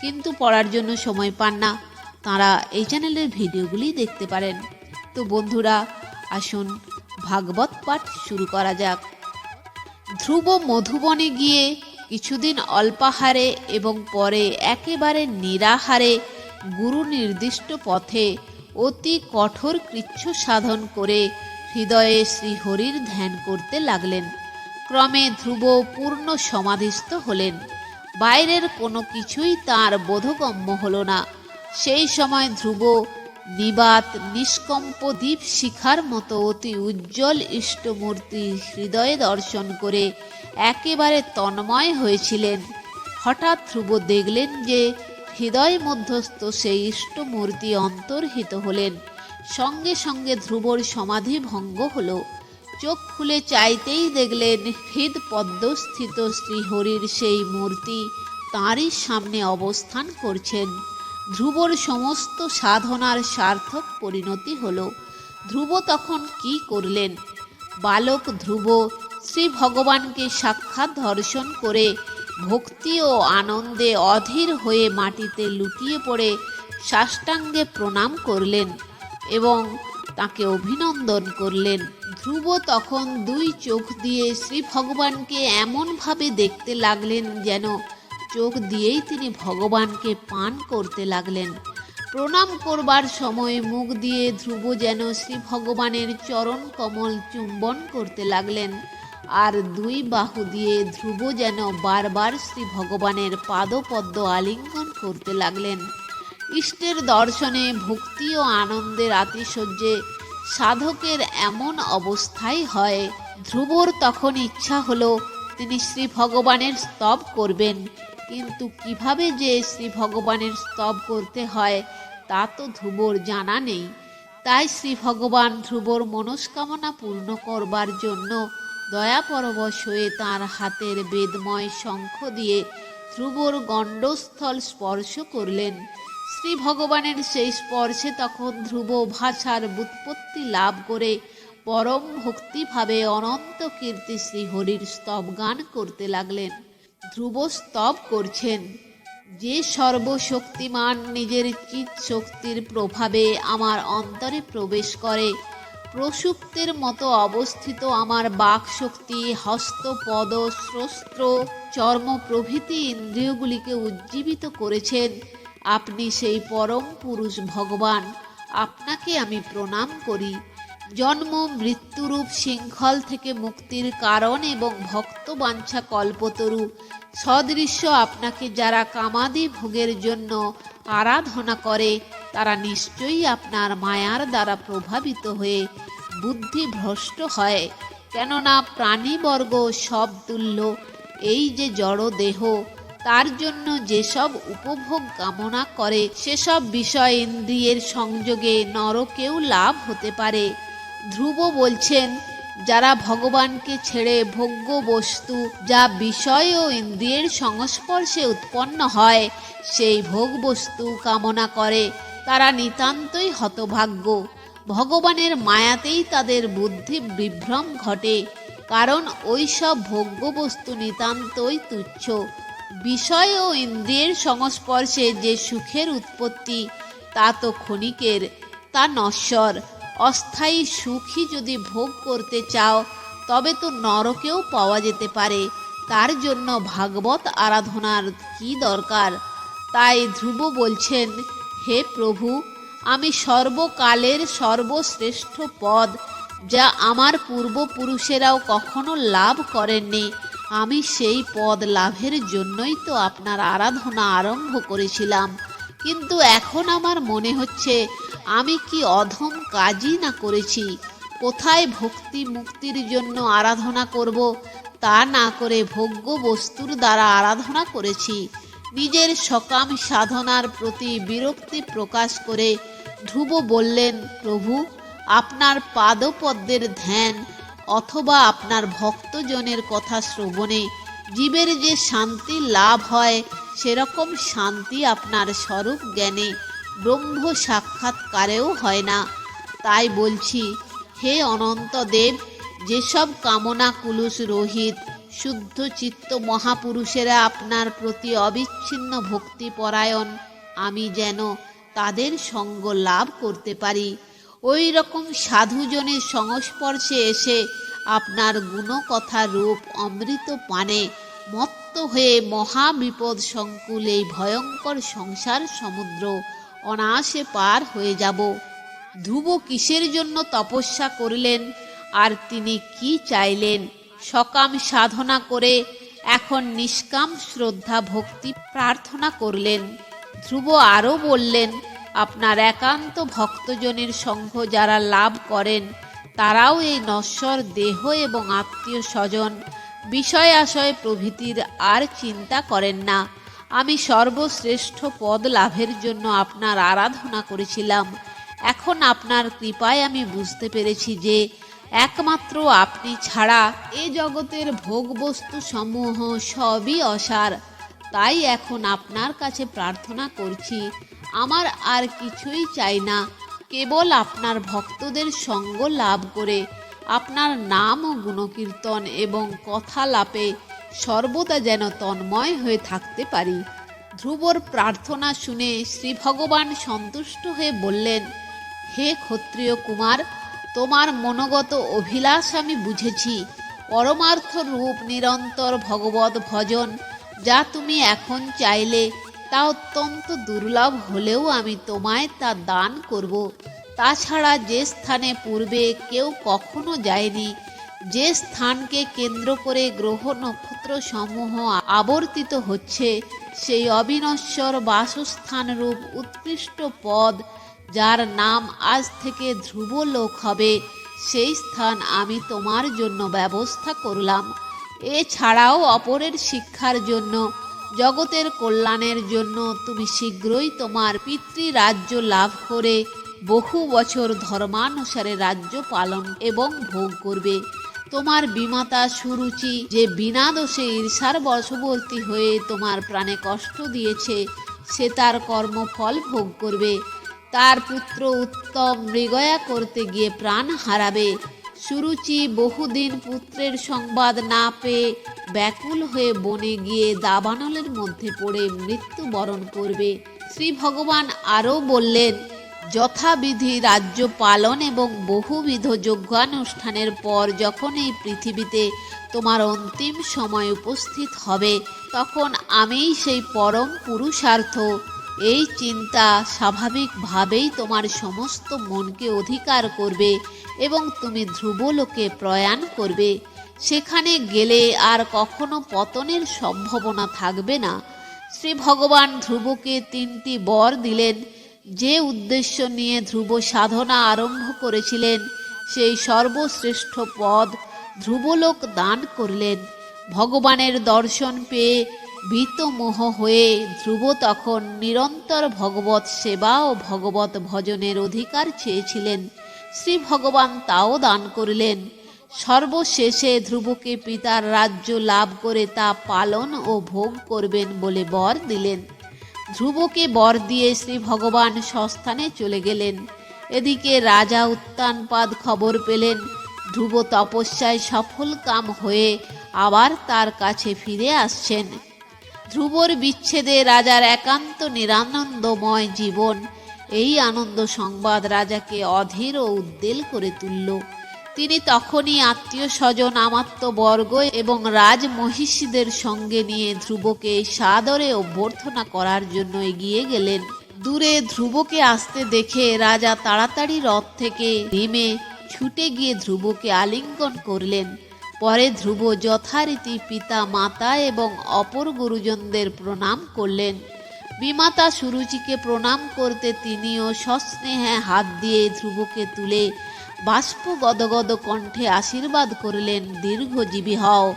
কিন্তু পড়ার জন্য সময় পান না। তাঁরা এই চ্যানেলের ভিডিওগুলি দেখতে পারেন। তো বন্ধুরা, আসুন ভাগবত পাঠ শুরু করা যাক। ধ্রুব মধুবনে গিয়ে কিছুদিন অল্পাহারে এবং পরে একেবারে নিরাহারে গুরু নির্দিষ্ট পথে অতি কঠোর কৃচ্ছ সাধন করে হৃদয়ে শ্রীহরির ধ্যান করতে লাগলেন। ক্রমে ধ্রুব পূর্ণ সমাধিস্থ হলেন। বাইরের কোনো কিছুই তার বোধগম্য হলো না। সেই সময় ধ্রুব নিবাত নিষ্কম্প দ্বীপ শিখার মতো অতি উজ্জ্বল ইষ্টমূর্তি হৃদয়ে দর্শন করে একেবারে তন্ময় হয়েছিলেন। হঠাৎ ধ্রুব দেখলেন যে হৃদয় মধ্যস্থ সেই ইষ্টমূর্তি অন্তর্হিত হলেন। সঙ্গে সঙ্গে ধ্রুবর সমাধি ভঙ্গ হলো। চোখ খুলে চাইতেই দেখলেন হৃদ পদ্মস্থিত শ্রীহরির সেই মূর্তি তাঁরই সামনে অবস্থান করছেন। ধ্রুবর সমস্ত সাধনার সার্থক পরিণতি হল। ধ্রুব তখন কি করলেন? বালক ধ্রুব শ্রী ভগবানকে সাক্ষাৎ দর্শন করে ভক্তি ও আনন্দে অধীর হয়ে মাটিতে লুটিয়ে পড়ে সাষ্টাঙ্গে প্রণাম করলেন এবং তাকে অভিনন্দন করলেন। ধ্রুব তখন দুই চোখ দিয়ে শ্রী ভগবানকে এমনভাবে দেখতে লাগলেন যেন চোখ দিয়েই তিনি ভগবানকে পান করতে লাগলেন। প্রণাম করবার সময় মুখ দিয়ে ধ্রুব যেন শ্রী ভগবানের চরণ কমল চুম্বন করতে লাগলেন আর দুই বাহু দিয়ে ধ্রুব যেন বারবার শ্রী ভগবানের পাদপদ্ম আলিঙ্গন করতে লাগলেন। ইষ্টের দর্শনে ভক্তি ও আনন্দের আতিশয্যে সাধকের এমন অবস্থাই হয়। ধ্রুবর তখন ইচ্ছা হলো তিনি শ্রী ভগবানের স্তব করবেন। কিন্তু কীভাবে যে শ্রী ভগবানের স্তব করতে হয়, তা তো ধ্রুবর জানা নেই। তাই শ্রী ভগবান ধ্রুবর মনস্কামনা পূর্ণ করবার জন্য দয়াপরবশ হয়ে তাঁর হাতের বেদময় শঙ্খ দিয়ে ধ্রুবর গণ্ডস্থল স্পর্শ করলেন। শ্রী ভগবানের সেই স্পর্শে তখন ধ্রুব ভাষার বুৎপত্তি লাভ করে পরম ভক্তিভাবে অনন্ত কীর্তি শ্রী হরির স্তব গান করতে লাগলেন। ধ্রুব স্তব করছেন, যে সর্বশক্তিমান নিজের চিত শক্তির প্রভাবে আমার অন্তরে প্রবেশ করে প্রসুপ্তের মতো অবস্থিত আমার বাক শক্তি হস্ত, পদ শ্রস্ত্র চর্ম প্রভৃতি ইন্দ্রিয়গুলিকে উজ্জীবিত করেছেন আপনি সেই পরম পুরুষ ভগবান। আপনাকে আমি প্রণাম করি। জন্ম, মৃত্যুরূপ শৃঙ্খল থেকে মুক্তির কারণ এবং ভক্তবাঞ্ছা কল্পতরু। সদৃশ্য আপনাকে যারা কামাদি ভোগের জন্য আরাধনা করে, তারা নিশ্চয়ই আপনার মায়ার দ্বারা প্রভাবিত হয়ে বুদ্ধি ভ্রষ্ট হয়। কেননা প্রাণীবর্গ সব তুল্য, এই যে জড় দেহ তার জন্য যেসব উপভোগ কামনা করে, সেসব বিষয় ইন্দ্রিয়ের সংযোগে নরকেও লাভ হতে পারে। ধ্রুব বলছেন, যারা ভগবানকে ছেড়ে ভোগ্য বস্তু, যা বিষয় ও ইন্দ্রিয়ের সংস্পর্শে উৎপন্ন হয়, সেই ভোগ বস্তু কামনা করে। তারা নিতান্তই হতভাগ্য। ভগবানের মায়াতেই তাদের বুদ্ধি বিভ্রম ঘটে, কারণ ওই সব ভোগ্য বস্তু নিতান্তই তুচ্ছ। বিষয় ও ইন্দ্রিয়ের সংস্পর্শে যে সুখের উৎপত্তি, তা তো ক্ষণিকের, তা নশ্বর। অস্থায়ী সুখী যদি ভোগ করতে চাও, তবে তো নরকেও পাওয়া যেতে পারে। তার জন্য ভাগবত আরাধনার কি দরকার? তাই ধ্রুব বলছেন, হে প্রভু, আমি সর্বকালের সর্বশ্রেষ্ঠ পদ, যা আমার পূর্বপুরুষেরাও কখনো লাভ করেননি। আমি সেই পদ লাভের জন্যই তো আপনার আরাধনা আরম্ভ করেছিলাম। কিন্তু এখন আমার মনে হচ্ছে, আমি কি অধম কাজই না করেছি? কোথায় ভক্তি মুক্তির জন্য আরাধনা করব? তা না করে ভোগ্য বস্তুর দ্বারা আরাধনা করেছি। নিজের সকাম সাধনার প্রতি বিরক্তি প্রকাশ করে ধ্রুব বললেন, প্রভু, আপনার পাদপদ্মের ধ্যান অথবা আপনার ভক্তজনের কথা শ্রবণে জীবের যে শান্তি লাভ হয়, সেরকম শান্তি আপনার স্বরূপ জ্ঞানে ব্রহ্ম সাক্ষাৎকারেও হয় না। তাই বলছি, হে অনন্ত দেব যেসব কামনা কুলুষ রহিত, শুদ্ধ চিত্ত মহাপুরুষেরা আপনার প্রতি অবিচ্ছিন্ন ভক্তিপরায়ণ, আমি যেন তাদের সঙ্গ লাভ করতে পারি। ওই রকম সাধুজনের সংস্পর্শে এসে আপনার গুণকথা রূপ অমৃত পানে মত্ত হয়ে মহাবিপদ সংকুল এই ভয়ঙ্কর সংসার সমুদ্র অনায়াসে পার হয়ে যাব। ধ্রুব কিসের জন্য তপস্যা করলেন? আর তিনি কি চাইলেন? সকাম সাধনা করে এখন নিষ্কাম শ্রদ্ধা ভক্তি প্রার্থনা করলেন। ধ্রুব আরও বললেন আপনার একান্ত ভক্তজনের সঙ্গ যারা লাভ করেন, তারাও এই নশ্বর দেহ এবং আত্মীয় স্বজন বিষয় আশয় প্রভৃতির আর চিন্তা করেন না। আমি সর্বশ্রেষ্ঠ পদ লাভের জন্য আপনার আরাধনা করেছিলাম। এখন আপনার কৃপায় আমি বুঝতে পেরেছি যে একমাত্র আপনি ছাড়া এ জগতের ভোগবস্তু সমূহ সবই অসার। তাই এখন আপনার কাছে প্রার্থনা করছি, আমার আর কিছুই চাই না, কেবল আপনার ভক্তদের সঙ্গ লাভ করে, আপনার নাম ও গুণকীর্তন এবং কথা লাপে সর্বদা যেন তন্ময় হয়ে থাকতে পারি। ধ্রুবর প্রার্থনা শুনে শ্রী ভগবান সন্তুষ্ট হয়ে বললেন, হে ক্ষত্রিয় কুমার, তোমার মনোগত অভিলাষ আমি বুঝেছি। পরমার্থ রূপ নিরন্তর ভগবত ভজন যা তুমি এখন চাইলে, তা অত্যন্ত দুর্লভ হলেও আমি তোমায় তা দান করব। তাছাড়া যে স্থানে পূর্বে কেউ কখনো যায়নি, যে স্থানকে কেন্দ্র করে গ্রহ নক্ষত্র সমূহ আবর্তিত হচ্ছে, সেই অবিনশ্বর বাসস্থান রূপ উৎকৃষ্ট পদ, যার নাম আজ থেকে ধ্রুব লোক হবে, সেই স্থান আমি তোমার জন্য ব্যবস্থা করলাম। এছাড়াও অপরের শিক্ষার জন্য, জগতের কল্যাণের জন্য তুমি শীঘ্রই তোমার পিতৃরাজ্য লাভ করে বহু বছর ধর্মানুসারে রাজ্য পালন এবং ভোগ করবে। তোমার বিমাতা সুরুচি যে বিনা দোষে ঈর্ষার বশবর্তী হয়ে তোমার প্রাণে কষ্ট দিয়েছে, সে তার কর্মফল ভোগ করবে। তার পুত্র উত্তম মৃগয়া করতে গিয়ে প্রাণ হারাবে। সুরুচি বহুদিন পুত্রের সংবাদ না পেয়ে ব্যাকুল হয়ে বনে গিয়ে দাবানলের মধ্যে পড়ে মৃত্যুবরণ করবে। শ্রী ভগবান আরও বললেন, যথাবিধি রাজ্য পালন এবং বহুবিধ যজ্ঞানুষ্ঠানের পর যখন এই পৃথিবীতে তোমার অন্তিম সময় উপস্থিত হবে, তখন আমিই সেই পরম পুরুষার্থ। এই চিন্তা স্বাভাবিকভাবেই তোমার সমস্ত মনকে অধিকার করবে। এবং তুমি ধ্রুবলোকে প্রয়াণ করবে। সেখানে গেলে আর কখনো পতনের সম্ভাবনা থাকবে না। শ্রী ভগবান ধ্রুবকে তিনটি বর দিলেন। যে উদ্দেশ্য নিয়ে ধ্রুব সাধনা আরম্ভ করেছিলেন, সেই সর্বশ্রেষ্ঠ পদ ধ্রুবলোক দান করলেন। ভগবানের দর্শন পেয়ে ভীতমোহ হয়ে ধ্রুব তখন নিরন্তর ভগবত সেবা ও ভগবত ভজনের অধিকার চেয়েছিলেন। শ্রী ভগবান তাও দান করিলেন। সর্বশেষে ধ্রুবকে পিতার রাজ্য লাভ করে তা পালন ও ভোগ করবেন বলে বর দিলেন। ধ্রুবকে বর দিয়ে শ্রী ভগবান সস্থানে চলে গেলেন। এদিকে রাজা উত্তানপাদ খবর পেলেন, ধ্রুব তপস্যায় সফল কাম হয়ে আবার তার কাছে ফিরে আসছেন। ধ্রুবর বিচ্ছেদে রাজার একান্ত নিরানন্দময় জীবন এই আনন্দ সংবাদ রাজাকে অধীর ও উদ্বেল করে তুলল। তিনি তখনই আত্মীয় স্বজন আমাত্য বর্গ এবং রাজ মহিষীদের সঙ্গে নিয়ে ধ্রুবকে সাদরে অভ্যর্থনা করার জন্য এগিয়ে গেলেন। দূরে ধ্রুবকে আসতে দেখে রাজা তাড়াতাড়ি রথ থেকে নেমে ছুটে গিয়ে ধ্রুবকে আলিঙ্গন করলেন। পরে ধ্রুব যথারীতি পিতা, মাতা এবং অপর গুরুজনদের প্রণাম করলেন। বিমাতা সুরুচিকে প্রণাম করতে তিনিও সস্নেহে হাত দিয়ে ধ্রুবকে তুলে বাষ্প গদগদ কণ্ঠে আশীর্বাদ করলেন, দীর্ঘজীবী হও।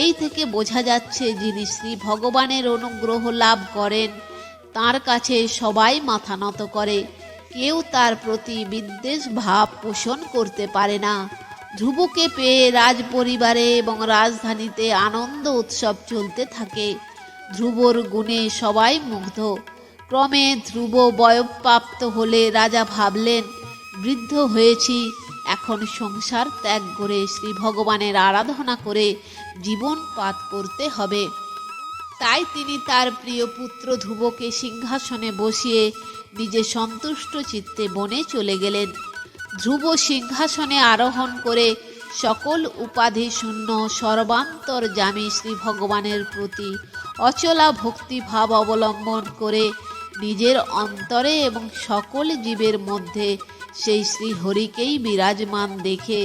এই থেকে বোঝা যাচ্ছে যিনি শ্রী ভগবানের অনুগ্রহ লাভ করেন, তার কাছে সবাই মাথা নত করে। কেউ তার প্রতি বিদ্বেষ ভাব পোষণ করতে পারে না। ধ্রুবকে পেয়ে রাজ পরিবারে এবং রাজধানীতে আনন্দ উৎসব চলতে থাকে। ধ্রুবর গুণে সবাই মুগ্ধ। ক্রমে ধ্রুব বয়প্রাপ্ত হলে রাজা ভাবলেন, বৃদ্ধ হয়েছি, এখন সংসার ত্যাগ করে শ্রী ভগবানের আরাধনা করে জীবন পাত করতে হবে। তাই তিনি তার প্রিয় পুত্র ধ্রুবকে সিংহাসনে বসিয়ে নিজে সন্তুষ্ট চিত্তে বনে চলে গেলেন। ধ্রুব সিংহাসনে আরোহণ করে সকল উপাধি শূন্য সর্বান্তর জামী শ্রী ভগবানের প্রতি অচলা ভক্তিভাব অবলম্বন করে নিজের অন্তরে এবং সকল জীবের মধ্যে সেই শ্রী হরিকেই বিরাজমান দেখে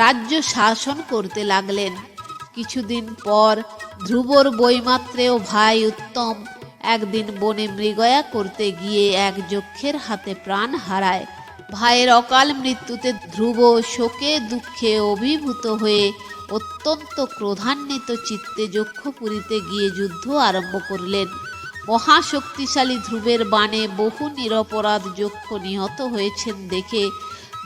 রাজ্য শাসন করতে লাগলেন। কিছুদিন পর ধ্রুবর বইমাত্রেও ভাই উত্তম একদিন বনে মৃগয়া করতে গিয়ে এক যক্ষের হাতে প্রাণ হারায়। ভাইয়ের অকাল মৃত্যুতে ধ্রুব শোকে দুঃখে অভিভূত হয়ে অত্যন্ত ক্রোধান্বিত চিত্তে যক্ষপুরীতে গিয়ে যুদ্ধ আরম্ভ করলেন। মহাশক্তিশালী ধ্রুবের বাণে বহু নিরপরাধ যক্ষ নিহত হয়েছেন দেখে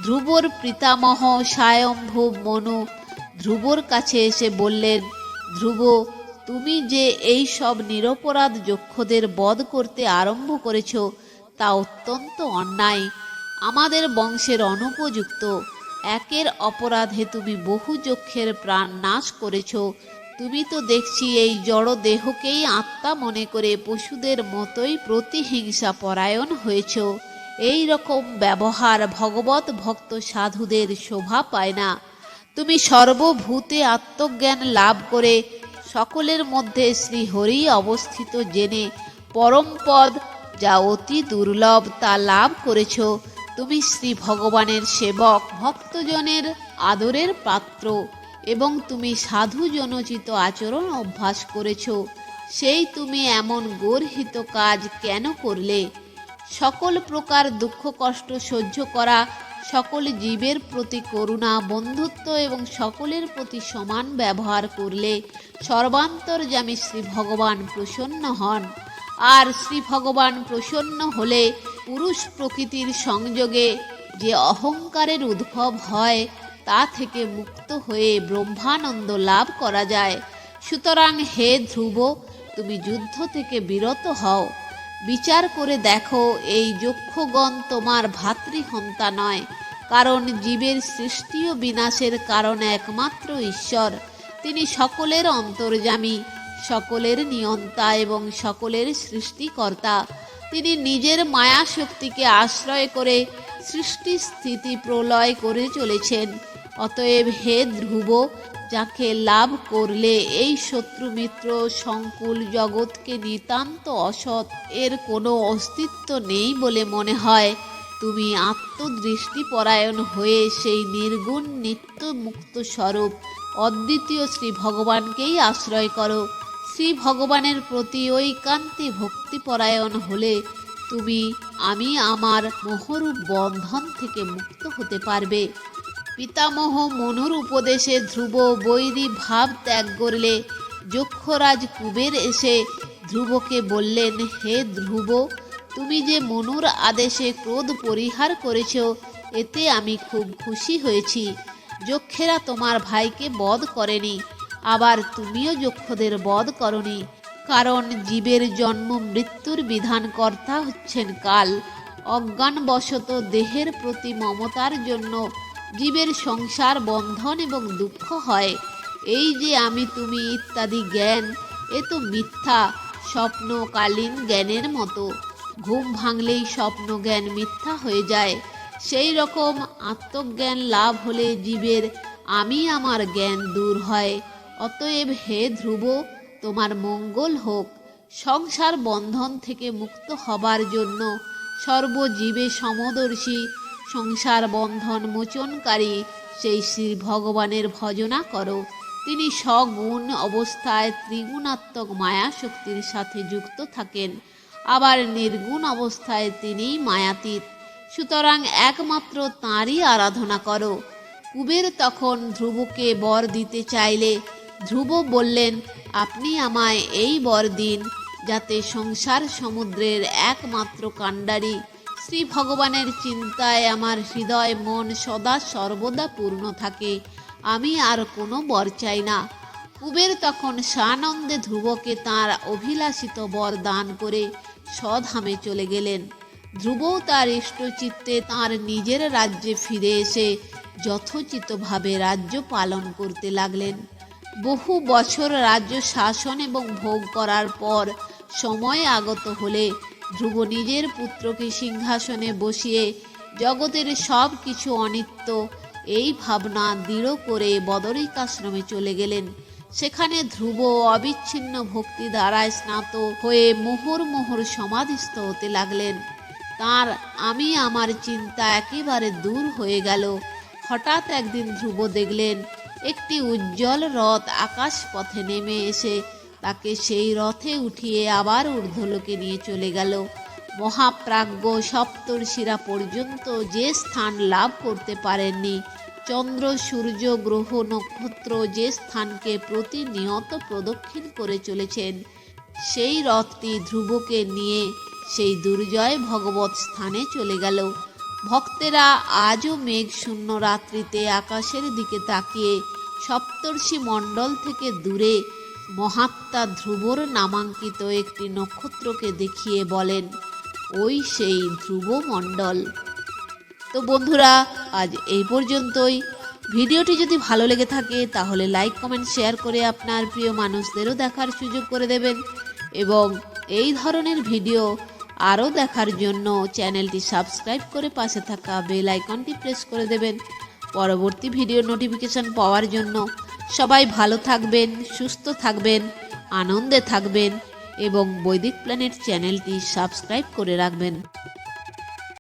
ধ্রুবর পিতামহ স্বয়ম্ভু মনু ধ্রুবর কাছে এসে বললেন, ধ্রুব, তুমি যে এই সব নিরপরাধ যক্ষদের বধ করতে আরম্ভ করেছ, তা অত্যন্ত অন্যায়। আমাদের বংশের অনুপযুক্ত। একের অপরাধে তুমি বহু যক্ষের প্রাণ নাশ করেছ। তুমি তো দেখছি এই জড় দেহকেই আত্মা মনে করে পশুদের মতোই প্রতিহিংসা পরায়ণ হয়েছ। এই রকম ব্যবহার ভগবত ভক্ত সাধুদের শোভা পায় না। তুমি সর্বভূতে আত্মজ্ঞান লাভ করে সকলের মধ্যে শ্রীহরি অবস্থিত জেনে পরম পদ যা অতি দুর্লভ তা লাভ করেছ। তুমি শ্রী ভগবানের সেবক, ভক্তজনের আদরের পাত্র এবং তুমি সাধু জনচিত আচরণ অভ্যাস করেছ। সেই তুমি এমন গর্হিত কাজ কেন করলে? সকল প্রকার দুঃখ কষ্ট সহ্য করা, সকল জীবের প্রতি করুণা, বন্ধুত্ব এবং সকলের প্রতি সমান ব্যবহার করলে সর্বান্তর্যামী শ্রী ভগবান প্রসন্ন হন। আর শ্রী ভগবান প্রসন্ন হলে পুরুষ প্রকৃতির সংযোগে যে অহংকারের উদ্ভব হয়, তা থেকে মুক্ত হয়ে ব্রহ্মানন্দ লাভ করা যায়। সুতরাং হে ধ্রুব, তুমি যুদ্ধ থেকে বিরত হও। বিচার করে দেখো, এই যক্ষগণ তোমার ভাতৃহন্তা নয়, কারণ জীবের সৃষ্টি ও বিনাশের কারণ একমাত্র ঈশ্বর। তিনি সকলের অন্তর্যামী, সকলের নিয়ন্তা এবং সকলের সৃষ্টিকর্তা। তিনি নিজের মায়া শক্তিকে আশ্রয় করে সৃষ্টি স্থিতি প্রলয় করে চলেছেন। অতএব হে ধ্রুব, যাকে লাভ করলে এই শত্রু মিত্র সংকুল জগৎকে নিতান্ত অসৎ, এর কোনো অস্তিত্ব নেই বলে মনে হয়। তুমি আত্মদৃষ্টি পরায়ণ হয়ে সেই নির্গুণ নিত্য মুক্ত স্বরূপ অদ্বিতীয় শ্রী ভগবানকেই আশ্রয় করো। শ্রী ভগবানের প্রতি ঐকান্তি ভক্তিপরায়ণ হলে তুমি, আমি আমার মোহরূপ বন্ধন থেকে মুক্ত হতে পারবে। পিতামহ মনুর উপদেশে ধ্রুব বৈরী ভাব ত্যাগ করলে যক্ষরাজ কুবের এসে ধ্রুবকে বললেন, হে ধ্রুব, তুমি যে মনুর আদেশে ক্রোধ পরিহার করেছ, এতে আমি খুব খুশি হয়েছি। যক্ষেরা তোমার ভাইকে বধ করেনি আবার তুমিও যক্ষদের বধ করনি, কারণ জীবের জন্ম মৃত্যুর বিধানকর্তা হচ্ছেন কাল। অজ্ঞানবশত দেহের প্রতি মমতার জন্য জীবের সংসার বন্ধন এবং দুঃখ হয়। এই যে আমি তুমি ইত্যাদি জ্ঞান, এ তো মিথ্যা, স্বপ্নকালীন জ্ঞানের মতো। ঘুম ভাঙলেই স্বপ্ন জ্ঞান মিথ্যা হয়ে যায়। সেই রকম আত্মজ্ঞান লাভ হলে জীবের আমি আমার জ্ঞান দূর হয়। অতএব হে ধ্রুব, তোমার মঙ্গল হোক। সংসার বন্ধন থেকে মুক্ত হবার জন্য সর্বজীবে সমদর্শী, সংসার বন্ধন মোচনকারী সেই শ্রী ভগবানের ভজনা করো। তিনি সগুণ অবস্থায় ত্রিগুণাত্মক মায়া শক্তির সাথে যুক্ত থাকেন। আবার নির্গুণ অবস্থায় তিনিই মায়াতীত। সুতরাং একমাত্র তাঁরই আরাধনা করো। কুবের তখন ধ্রুবকে বর দিতে চাইলে ধ্রুব বললেন, আপনি আমায় এই বর দিন যাতে সংসার সমুদ্রের একমাত্র কাণ্ডারি, শ্রী ভগবানের চিন্তায় আমার হৃদয় মন সদা সর্বদা পূর্ণ থাকে, আমি আর কোনো বর চাই না। কুবের তখন সানন্দে ধ্রুবকে তার অভিলাষিত বর দান করে স্বধামে চলে গেলেন। ধ্রুবও তার ইষ্টচিত্তে তার নিজের রাজ্যে ফিরে এসে যথোচিতভাবে রাজ্য পালন করতে লাগলেন। বহু বছর রাজ্য শাসন এবং ভোগ করার পর সময় আগত হলে ধ্রুব নিজের পুত্রকে সিংহাসনে বসিয়ে জগতের সব কিছু অনিত্য এই ভাবনা দৃঢ় করে বদরিকাশ্রমে চলে গেলেন। সেখানে ধ্রুব অবিচ্ছিন্ন ভক্তি দ্বারায় স্নাত হয়ে মোহর মোহর সমাধিস্থ হতে লাগলেন। তার আমি আমার চিন্তা একেবারে দূর হয়ে গেল। হঠাৎ একদিন ধ্রুব দেখলেন একটি উজ্জ্বল রথ আকাশ পথে নেমে এসে তাকে সেই রথে উঠিয়ে আবার ঊর্ধ্বলোকে নিয়ে চলে গেল। মহাপ্রাজ্ঞ সপ্তর্ষিরা পর্যন্ত যে স্থান লাভ করতে পারেননি, চন্দ্র, সূর্য, গ্রহ, নক্ষত্র যে স্থানকে প্রতিনিয়ত প্রদক্ষিণ করে চলেছেন, সেই রথটি ধ্রুবকে নিয়ে সেই দুর্জয় ভগবত স্থানে চলে গেল। ভক্তেরা আজও মেঘ শূন্য রাত্রিতে আকাশের দিকে তাকিয়ে সপ্তর্ষি মণ্ডল থেকে দূরে মহাত্মা ধ্রুবর নামাঙ্কিত একটি নক্ষত্রকে দেখিয়ে বলেন, ওই সেই ধ্রুব মণ্ডল। তো বন্ধুরা, আজ এই পর্যন্তই। ভিডিওটি যদি ভালো লেগে থাকে, তাহলে লাইক, কমেন্ট, শেয়ার করে আপনার প্রিয় মানুষদেরও দেখার সুযোগ করে দেবেন এবং এই ধরনের ভিডিও আরও দেখার জন্য চ্যানেলটি সাবস্ক্রাইব করে পাশে থাকা বেল আইকনটি প্রেস করে দেবেন। পরবর্তী ভিডিও নোটিফিকেশন পাওয়ার জন্য সবাই ভালো থাকবেন, সুস্থ থাকবেন, আনন্দে থাকবেন এবং বৈদিক প্ল্যানেট চ্যানেলটি সাবস্ক্রাইব করে রাখবেন।